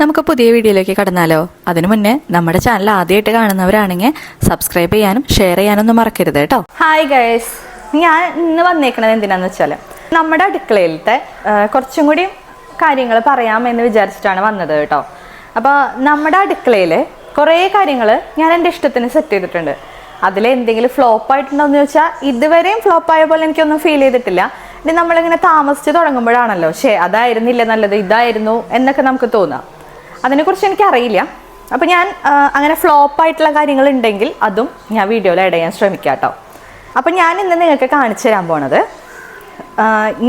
നമുക്ക് പുതിയ വീഡിയോയിലേക്ക് കടന്നാലോ? അതിനു മുന്നേ നമ്മുടെ ചാനൽ ആദ്യമായിട്ട് കാണുന്നവരാണെങ്കിൽ സബ്സ്ക്രൈബ് ചെയ്യാനും ഷെയർ ചെയ്യാനും ഒന്നും മറക്കരുത് കേട്ടോ ഹായ് ഗൈസ് ഞാൻ ഇന്ന് വന്നേക്കണത് എന്തിനാന്ന് വെച്ചാൽ നമ്മുടെ അടുക്കളയിലത്തെ കുറച്ചും കൂടി കാര്യങ്ങൾ പറയാമെന്ന് വിചാരിച്ചിട്ടാണ് വന്നത് കേട്ടോ അപ്പോൾ നമ്മുടെ അടുക്കളയിൽ കുറേ കാര്യങ്ങൾ ഞാൻ എന്റെ ഇഷ്ടത്തിന് സെറ്റ് ചെയ്തിട്ടുണ്ട്. അതിൽ എന്തെങ്കിലും ഫ്ലോപ്പ് ആയിട്ടുണ്ടോ എന്ന് ചോദിച്ചാൽ ഇതുവരെയും ഫ്ലോപ്പ് ആയ പോലെ എനിക്കൊന്നും ഫീൽ ചെയ്തിട്ടില്ല. ഇനി നമ്മളിങ്ങനെ താമസിച്ച് തുടങ്ങുമ്പോഴാണല്ലോ ശേ അതായിരുന്നില്ല നല്ലത് ഇതായിരുന്നു എന്നൊക്കെ നമുക്ക് തോന്നാം. അതിനെക്കുറിച്ച് എനിക്കറിയില്ല. അപ്പോൾ ഞാൻ അങ്ങനെ ഫ്ലോപ്പ് ആയിട്ടുള്ള കാര്യങ്ങൾ ഉണ്ടെങ്കിൽ അതും ഞാൻ വീഡിയോയിൽ ആഡ് ചെയ്യാൻ ശ്രമിക്കാം കേട്ടോ അപ്പം ഞാൻ ഇന്ന് നിങ്ങൾക്ക് കാണിച്ചു തരാൻ പോണത്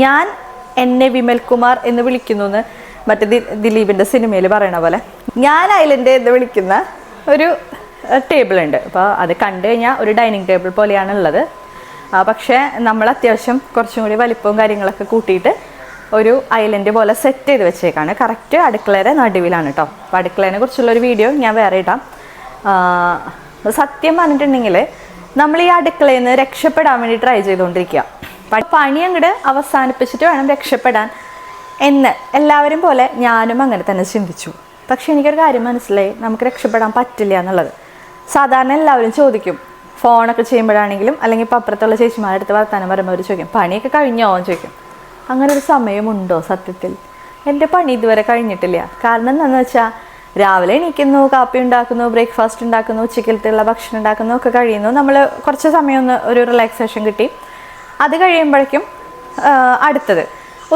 ഞാൻ എന്നെ വിമൽ കുമാർ എന്ന് വിളിക്കുന്നു എന്ന് മറ്റേ ദിലീപിന്റെ സിനിമയിൽ പറയണ പോലെ. ഞാൻ ഐലൻഡ് എന്ന് വിളിക്കുന്ന ഒരു ടേബിൾ ഉണ്ട്. അപ്പോൾ അത് കണ്ടു കഴിഞ്ഞാൽ ഒരു ഡൈനിങ് ടേബിൾ പോലെയാണ് ഉള്ളത് പക്ഷേ നമ്മൾ അത്യാവശ്യം കുറച്ചും കൂടി വലിപ്പവും കാര്യങ്ങളൊക്കെ കൂട്ടിയിട്ട് ഒരു ഐലൻഡ് പോലെ സെറ്റ് ചെയ്ത് വെച്ചേക്കാണ്. കറക്റ്റ് അടുക്കളയുടെ നടുവിലാണ് കേട്ടോ അപ്പോൾ അടുക്കളേനെ കുറിച്ചുള്ള ഒരു വീഡിയോ ഞാൻ വേറെ ഇടാം. സത്യം പറഞ്ഞിട്ടുണ്ടെങ്കിൽ നമ്മൾ ഈ അടുക്കളയിൽ നിന്ന് രക്ഷപ്പെടാൻ വേണ്ടി ട്രൈ ചെയ്തുകൊണ്ടിരിക്കുക പണി അങ്ങോട്ട് അവസാനിപ്പിച്ചിട്ട് വേണം രക്ഷപ്പെടാൻ എന്ന് എല്ലാവരും പോലെ ഞാനും അങ്ങനെ തന്നെ ചിന്തിച്ചു. പക്ഷേ എനിക്കൊരു കാര്യം മനസ്സിലായി. നമുക്ക് രക്ഷപ്പെടാൻ പറ്റില്ല എന്നുള്ളത്. സാധാരണ എല്ലാവരും ചോദിക്കും. ഫോണൊക്കെ ചെയ്യുമ്പോഴാണെങ്കിലും അല്ലെങ്കിൽ ഇപ്പം അപ്പുറത്തുള്ള ചേച്ചിമാരുടെ അടുത്ത് വർത്താനം പറയുമ്പോൾ അവർ ചോദിക്കും പണിയൊക്കെ കഴിഞ്ഞോ? എന്ന് ചോദിക്കും. അങ്ങനെ ഒരു സമയമുണ്ടോ സത്യത്തിൽ? എന്റെ പണി ഇതുവരെ കഴിഞ്ഞിട്ടില്ല. കാരണം എന്താണെന്ന് വെച്ചാൽ രാവിലെ എണീക്കുന്നു കാപ്പി ഉണ്ടാക്കുന്നു ബ്രേക്ക്ഫാസ്റ്റ് ഉണ്ടാക്കുന്നു ഉച്ചക്കലത്തുള്ള ഭക്ഷണം ഉണ്ടാക്കുന്നു ഒക്കെ കഴിയുന്നു. നമ്മൾ കുറച്ച് സമയം ഒന്ന് ഒരു റിലാക്സേഷൻ കിട്ടി. അത് കഴിയുമ്പോഴേക്കും അടുത്തത്.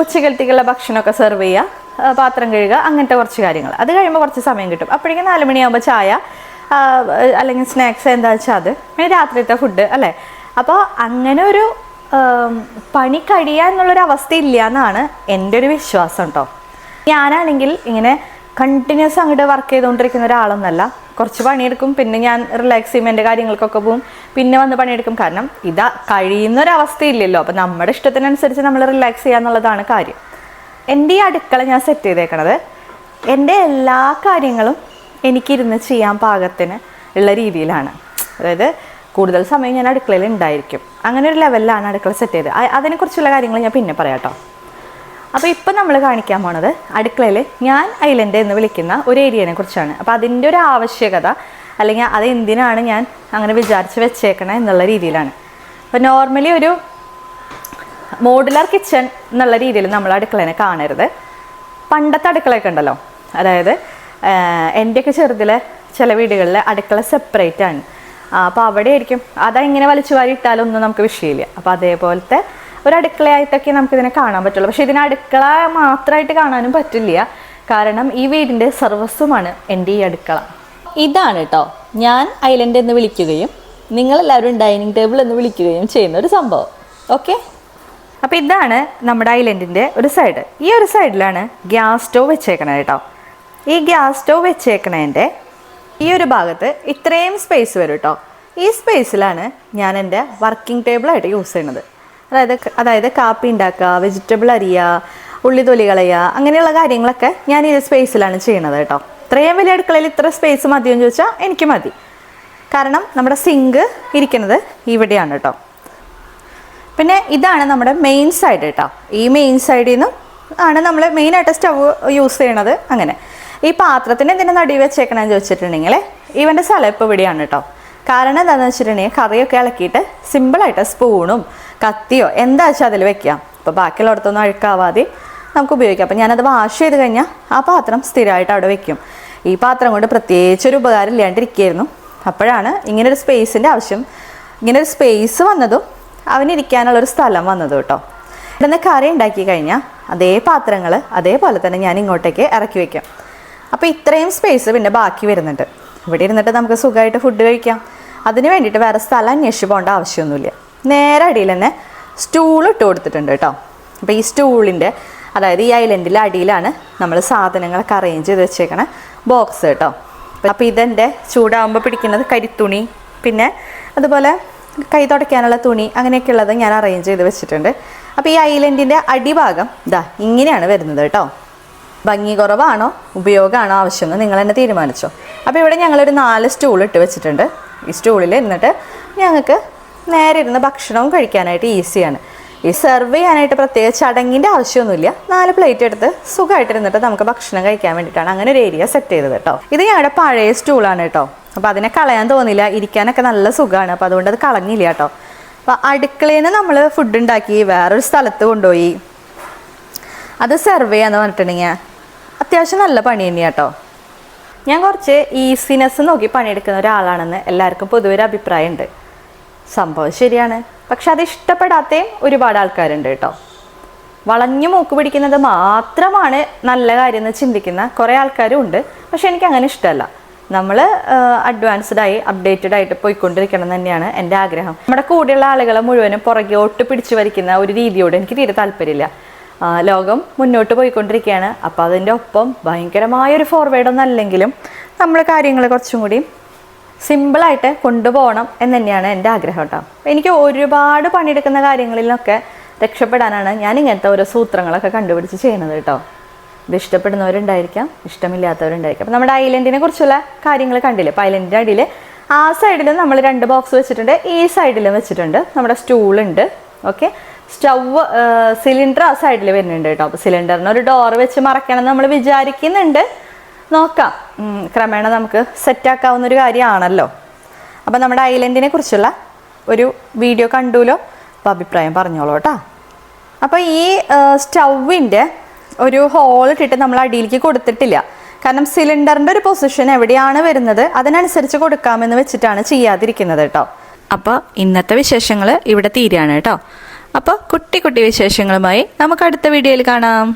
ഉച്ചകലത്തേക്കുള്ള ഭക്ഷണമൊക്കെ സെർവ് ചെയ്യുക പാത്രം കഴുകുക അങ്ങനത്തെ കുറച്ച് കാര്യങ്ങൾ. അത് കഴിയുമ്പോൾ കുറച്ച് സമയം കിട്ടും. അപ്പോഴേക്കും നാല് മണിയാകുമ്പോൾ ചായ അല്ലെങ്കിൽ സ്നാക്സ് എന്താ വെച്ചാൽ അത്. പിന്നെ രാത്രിയത്തെ ഫുഡ് അല്ലേ? അപ്പോൾ അങ്ങനെ ഒരു പണി കഴിയുക എന്നുള്ളൊരു അവസ്ഥ ഇല്ല എന്നാണ് എന്റെ ഒരു വിശ്വാസം കേട്ടോ ഞാനാണെങ്കിൽ ഇങ്ങനെ കണ്ടിന്യൂസ് അങ്ങോട്ട് വർക്ക് ചെയ്തുകൊണ്ടിരിക്കുന്ന ഒരാളൊന്നല്ല. കുറച്ച് പണിയെടുക്കും പിന്നെ ഞാൻ റിലാക്സ് ചെയ്യുമ്പോൾ എന്റെ കാര്യങ്ങൾക്കൊക്കെ പോവും പിന്നെ വന്ന് പണിയെടുക്കും. കാരണം ഇതാ കഴിയുന്ന ഒരു അവസ്ഥയില്ലല്ലോ അപ്പം നമ്മുടെ ഇഷ്ടത്തിനനുസരിച്ച് നമ്മൾ റിലാക്സ് ചെയ്യുക എന്നുള്ളതാണ് കാര്യം. എന്റെ ഈ അടുക്കള ഞാൻ സെറ്റ് ചെയ്തേക്കണത് എന്റെ എല്ലാ കാര്യങ്ങളും എനിക്കിരുന്ന് ചെയ്യാൻ പാകത്തിന് ഉള്ള രീതിയിലാണ്. അതായത് കൂടുതൽ സമയം ഞാൻ അടുക്കളയിൽ ഉണ്ടായിരിക്കും. അങ്ങനെ ഒരു ലെവലിലാണ് അടുക്കള സെറ്റ് ചെയ്ത് അതിനെക്കുറിച്ചുള്ള കാര്യങ്ങൾ ഞാൻ പിന്നെ പറയാം കേട്ടോ അപ്പോൾ ഇപ്പം നമ്മൾ കാണിക്കാൻ പോണത് അടുക്കളയിൽ ഞാൻ ഐലൻഡ് എന്ന് വിളിക്കുന്ന ഒരു ഏരിയനെ കുറിച്ചാണ്. അപ്പോൾ അതിന്റെ ഒരു ആവശ്യകത അല്ലെങ്കിൽ അത് എന്തിനാണ് ഞാൻ അങ്ങനെ വിചാരിച്ച് വെച്ചേക്കണേ എന്നുള്ള രീതിയിലാണ്. അപ്പോൾ നോർമലി ഒരു മോഡുലാർ കിച്ചൺ എന്നുള്ള രീതിയിൽ നമ്മൾ അടുക്കളേനെ കാണരുത്. പണ്ടത്തെ അടുക്കളയൊക്കെ ഉണ്ടല്ലോ. അതായത് എന്റെയൊക്കെ ചെറുതിലെ ചില വീടുകളിൽ അടുക്കള സെപ്പറേറ്റ് ആണ്. അപ്പോൾ അവിടെ ആയിരിക്കും ഇങ്ങനെ വലിച്ചു വാരി ഇട്ടാലൊന്നും നമുക്ക് വിഷയമില്ല. അപ്പോൾ അതേപോലത്തെ ഒരു അടുക്കളയായിട്ടൊക്കെ നമുക്കിതിനെ കാണാൻ പറ്റുള്ളൂ. പക്ഷേ ഇതിനെ അടുക്കള മാത്രമായിട്ട് കാണാനും പറ്റില്ല. കാരണം ഈ വീടിന്റെ സർവസ്വമാണ് എന്റെ ഈ അടുക്കള. ഇതാണ് കേട്ടോ ഞാൻ ഐലൻഡ് എന്ന് വിളിക്കുകയും നിങ്ങളെല്ലാവരും ഡൈനിങ് ടേബിൾ എന്ന് വിളിക്കുകയും ചെയ്യുന്ന ഒരു സംഭവം. ഓക്കെ? അപ്പോൾ ഇതാണ് നമ്മുടെ ഐലൻഡിന്റെ ഒരു സൈഡ്. ഈ ഒരു സൈഡിലാണ് ഗ്യാസ് സ്റ്റോവ് വെച്ചേക്കണത് കേട്ടോ ഈ ഗ്യാസ് സ്റ്റോവ് വെച്ചേക്കണതിന്റെ ഈ ഒരു ഭാഗത്ത് ഇത്രയും സ്പേസ് വരും കേട്ടോ ഈ സ്പേസിലാണ് ഞാൻ എന്റെ വർക്കിംഗ് ടേബിളായിട്ട് യൂസ് ചെയ്യുന്നത്. അതായത് അതായത് കാപ്പി ഉണ്ടാക്കുക വെജിറ്റബിൾ അരിയുക ഉള്ളി തൊലി കളയുക അങ്ങനെയുള്ള കാര്യങ്ങളൊക്കെ ഞാൻ ഈ സ്പേസിലാണ് ചെയ്യണത് കേട്ടോ ഇത്രയും വലിയ അടുക്കളയിൽ ഇത്ര സ്പേസ് മതിയെന്ന് ചോദിച്ചാൽ എനിക്ക് മതി. കാരണം നമ്മുടെ സിങ്ക് ഇരിക്കുന്നത് ഇവിടെയാണ് കേട്ടോ പിന്നെ ഇതാണ് നമ്മുടെ മെയിൻ സൈഡ് കേട്ടോ ഈ മെയിൻ സൈഡിൽ നിന്നും ആണ് നമ്മൾ മെയിനായിട്ട് സ്റ്റവ് യൂസ് ചെയ്യണത് അങ്ങനെ. ഈ പാത്രത്തിന് എന്തിനാ നടി വെച്ചേക്കണമെന്ന് ചോദിച്ചിട്ടുണ്ടെങ്കിൽ ഇവന്റെ സ്ഥലം ഇപ്പോൾ ഇവിടെയാണ് കേട്ടോ കാരണം എന്താണെന്ന് വെച്ചിട്ടുണ്ടെങ്കിൽ കറിയൊക്കെ ഇളക്കിയിട്ട് സിമ്പിളായിട്ട് സ്പൂണും കത്തിയോ എന്താ വെച്ചാൽ അതിൽ വെക്കാം അപ്പോൾ ബാക്കിയുള്ളിടത്തൊന്നും അഴുക്കാവാതെ നമുക്ക് ഉപയോഗിക്കാം. അപ്പോൾ ഞാനത് വാഷ് ചെയ്ത് കഴിഞ്ഞാൽ ആ പാത്രം സ്ഥിരമായിട്ട് അവിടെ വെക്കും. ഈ പാത്രം കൊണ്ട് പ്രത്യേകിച്ചൊരു ഉപകാരം ഇല്ലാണ്ടിരിക്കുകയായിരുന്നു. അപ്പോഴാണ് ഇങ്ങനൊരു സ്പേസിന്റെ ആവശ്യം ഇങ്ങനൊരു സ്പേസ് വന്നതും അവനിരിക്കാനുള്ളൊരു സ്ഥലം വന്നതും കേട്ടോ ഇവിടുന്ന് കറി ഉണ്ടാക്കി കഴിഞ്ഞാൽ അതേ പാത്രങ്ങൾ അതേപോലെ തന്നെ ഞാൻ ഇങ്ങോട്ടേക്ക് ഇറക്കി വെക്കാം. അപ്പോൾ ഇത്രയും സ്പേസ് പിന്നെ ബാക്കി വരുന്നുണ്ട്. ഇവിടെ ഇരുന്നിട്ട് നമുക്ക് സുഖമായിട്ട് ഫുഡ് കഴിക്കാം. അതിന് വേണ്ടിയിട്ട് വേറെ സ്ഥലം അന്വേഷിച്ച് പോകേണ്ട ആവശ്യമൊന്നുമില്ല. നേരെ അടിയിൽ തന്നെ സ്റ്റൂൾ ഇട്ട് കൊടുത്തിട്ടുണ്ട് കേട്ടോ. അപ്പോൾ ഈ സ്റ്റൂളിന്റെ അതായത് ഈ ഐലൻഡിലെ അടിയിലാണ് നമ്മൾ സാധനങ്ങളൊക്കെ അറേഞ്ച് ചെയ്ത് വെച്ചേക്കണ. ബോക്സ് കേട്ടോ. അപ്പോൾ ഇതെന്റെ ചൂടാകുമ്പോൾ പിടിക്കുന്നത് കരിത്തുണി പിന്നെ അതുപോലെ കൈ തുടയ്ക്കാനുള്ള തുണി അങ്ങനെയൊക്കെ ഉള്ളത് ഞാൻ അറേഞ്ച് ചെയ്ത് വെച്ചിട്ടുണ്ട്. അപ്പോൾ ഈ ഐലൻഡിന്റെ അടിഭാഗം ഇതാ ഇങ്ങനെയാണ് വരുന്നത് കേട്ടോ. ഭംഗി കുറവാണോ ഉപയോഗമാണോ ആവശ്യമെന്ന് നിങ്ങൾ തന്നെ തീരുമാനിച്ചോ. അപ്പോൾ ഇവിടെ ഞങ്ങളൊരു നാല് സ്റ്റൂൾ ഇട്ട് വെച്ചിട്ടുണ്ട്. ഈ സ്റ്റൂളിൽ ഇരുന്നിട്ട് ഞങ്ങൾക്ക് നേരെ ഇരുന്ന് ഭക്ഷണവും കഴിക്കാനായിട്ട് ഈസിയാണ്. ഈ സെർവ് ചെയ്യാനായിട്ട് പ്രത്യേക ചടങ്ങിന്റെ ആവശ്യമൊന്നുമില്ല. നാല് പ്ലേറ്റ് എടുത്ത് സുഖമായിട്ടിരുന്നിട്ട് നമുക്ക് ഭക്ഷണം കഴിക്കാൻ വേണ്ടിയിട്ടാണ് അങ്ങനെ ഒരു ഏരിയ സെറ്റ് ചെയ്തത് കേട്ടോ. ഇത് ഞങ്ങളുടെ പഴയ സ്റ്റൂളാണ് കേട്ടോ. അപ്പോൾ അതിനെ കളയാൻ തോന്നില്ല ഇരിക്കാനൊക്കെ നല്ല സുഖമാണ് അപ്പോൾ അതുകൊണ്ട് അത് കളഞ്ഞില്ല കേട്ടോ. അപ്പോൾ അടുക്കളയിൽ നിന്ന് നമ്മൾ ഫുഡ് ഉണ്ടാക്കി വേറൊരു സ്ഥലത്ത് കൊണ്ടുപോയി. അത് സെർവ് ചെയ്യാന്ന് പറഞ്ഞിട്ടുണ്ടെങ്കിൽ അത്യാവശ്യം നല്ല പണി തന്നെയാണ് കേട്ടോ ഞാൻ കുറച്ച് ഈസിനെസ് നോക്കി പണിയെടുക്കുന്ന ഒരാളാണെന്ന് എല്ലാവർക്കും പൊതുവെ ഒരു അഭിപ്രായമുണ്ട്. സംഭവം ശരിയാണ്. പക്ഷെ അത് ഇഷ്ടപ്പെടാത്തയും ഒരുപാട് ആൾക്കാരുണ്ട് കേട്ടോ. വളഞ്ഞു മൂക്ക് പിടിക്കുന്നത് മാത്രമാണ് നല്ല കാര്യം എന്ന് ചിന്തിക്കുന്ന കുറേ ആൾക്കാരും ഉണ്ട്. പക്ഷെ എനിക്ക് അങ്ങനെ ഇഷ്ടമല്ല. നമ്മൾ അഡ്വാൻസ്ഡ് ആയി അപ്ഡേറ്റഡ് ആയിട്ട് പോയിക്കൊണ്ടിരിക്കണം തന്നെയാണ് എന്റെ ആഗ്രഹം. നമ്മുടെ കൂടെയുള്ള ആളുകളെ മുഴുവനും പുറകോട്ട് പിടിച്ചു വലിക്കുന്ന ഒരു രീതിയോട് എനിക്ക് തീരെ താല്പര്യമില്ല. ലോകം മുന്നോട്ട് പോയിക്കൊണ്ടിരിക്കുകയാണ്. അപ്പോൾ അതിന്റെ ഒപ്പം ഭയങ്കരമായ ഒരു ഫോർവേഡ് ഒന്നും അല്ലെങ്കിലും നമ്മൾ കാര്യങ്ങൾ കുറച്ചും കൂടി സിമ്പിളായിട്ട് കൊണ്ടുപോകണം എന്ന് തന്നെയാണ് എന്റെ ആഗ്രഹം കേട്ടോ. എനിക്ക് ഒരുപാട് പണിയെടുക്കുന്ന കാര്യങ്ങളിലൊക്കെ രക്ഷപ്പെടാനാണ് ഞാൻ ഇങ്ങനത്തെ ഓരോ സൂത്രങ്ങളൊക്കെ കണ്ടുപിടിച്ച് ചെയ്യുന്നത് കേട്ടോ. ഇത് ഇഷ്ടപ്പെടുന്നവരുണ്ടായിരിക്കാം ഇഷ്ടമില്ലാത്തവരുണ്ടായിരിക്കാം. അപ്പം നമ്മുടെ ഐലൻഡിനെ കുറിച്ചുള്ള കാര്യങ്ങൾ കണ്ടില്ല? അപ്പോൾ ഐലൻഡിന്റെ അടിയിൽ ആ സൈഡിൽ നമ്മൾ രണ്ട് ബോക്സ് വെച്ചിട്ടുണ്ട് ഈ സൈഡിലും വെച്ചിട്ടുണ്ട്. നമ്മുടെ സ്റ്റൂളുണ്ട് ഓക്കെ സ്റ്റൗവ് സിലിണ്ടർ ആ സൈഡിൽ വരുന്നുണ്ട് കേട്ടോ. അപ്പോൾ സിലിണ്ടറിന് ഒരു ഡോർ വെച്ച് മറക്കണം നമ്മൾ വിചാരിക്കുന്നുണ്ട്. നോക്കാം. ക്രമേണ നമുക്ക് സെറ്റാക്കാവുന്ന ഒരു കാര്യമാണല്ലോ. അപ്പോൾ നമ്മുടെ ഐലൻഡിനെ കുറിച്ചുള്ള ഒരു വീഡിയോ കണ്ടുല്ലോ അപ്പോൾ അഭിപ്രായം പറഞ്ഞോളൂ കേട്ടോ. അപ്പോൾ ഈ സ്റ്റൗവിന്റെ ഒരു ഹോൾ ഇട്ടിട്ട് നമ്മൾ അടിയിലേക്ക് കൊടുത്തിട്ടില്ല. കാരണം സിലിണ്ടറിന്റെ ഒരു പൊസിഷൻ എവിടെയാണ് വരുന്നത്? അതിനനുസരിച്ച് കൊടുക്കാമെന്ന് വെച്ചിട്ടാണ് ചെയ്യാതിരിക്കുന്നത് കേട്ടോ. അപ്പോൾ ഇന്നത്തെ വിശേഷങ്ങൾ ഇവിടെ തീരുകയാണ് കേട്ടോ. അപ്പോൾ കുട്ടി കുട്ടി വിശേഷങ്ങളുമായി നമുക്ക് അടുത്ത വീഡിയോയിൽ കാണാം.